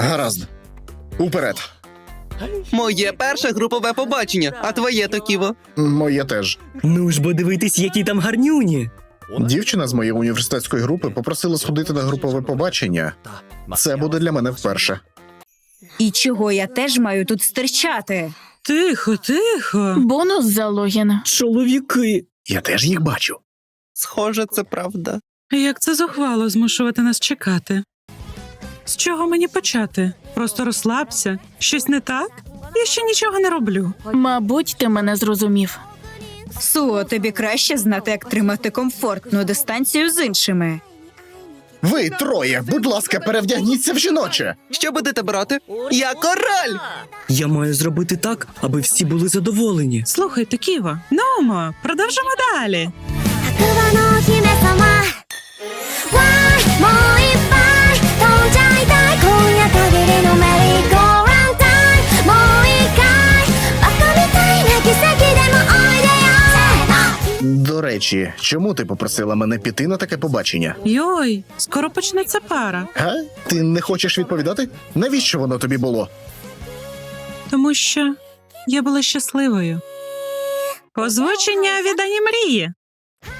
Гаразд. Уперед. Моє перше групове побачення, а твоє Токіво. Моє теж. Ну ж бо дивитись, які там гарнюні. Дівчина з моєї університетської групи попросила сходити на групове побачення. Це буде для мене вперше. І чого я теж маю тут стирчати? Тихо, тихо. Бонус за логін. Чоловіки. Я теж їх бачу. Схоже, це правда. Як це зухвало змушувати нас чекати? З чого мені почати? Просто розслабся. Щось не так? Я ще нічого не роблю. Мабуть, ти мене зрозумів. Суо, тобі краще знати, як тримати комфортну дистанцію з іншими. Ви троє, будь ласка, перевдягніться в жіноче. Що будете брати? Я король! Я маю зробити так, аби всі були задоволені. Слухай, Токіво, нумо, продовжимо далі. 白馬の姫 До речі, чому ти попросила мене піти на таке побачення? Йой, скоро почнеться пара, Га? Ти не хочеш відповідати? Навіщо воно тобі було? тому що я була щасливою. Озвучення від Ані Мрії.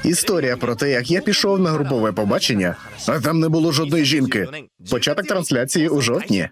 Історія про те, як я пішов на групове побачення, а там не було жодної жінки. Початок трансляції у жовтні.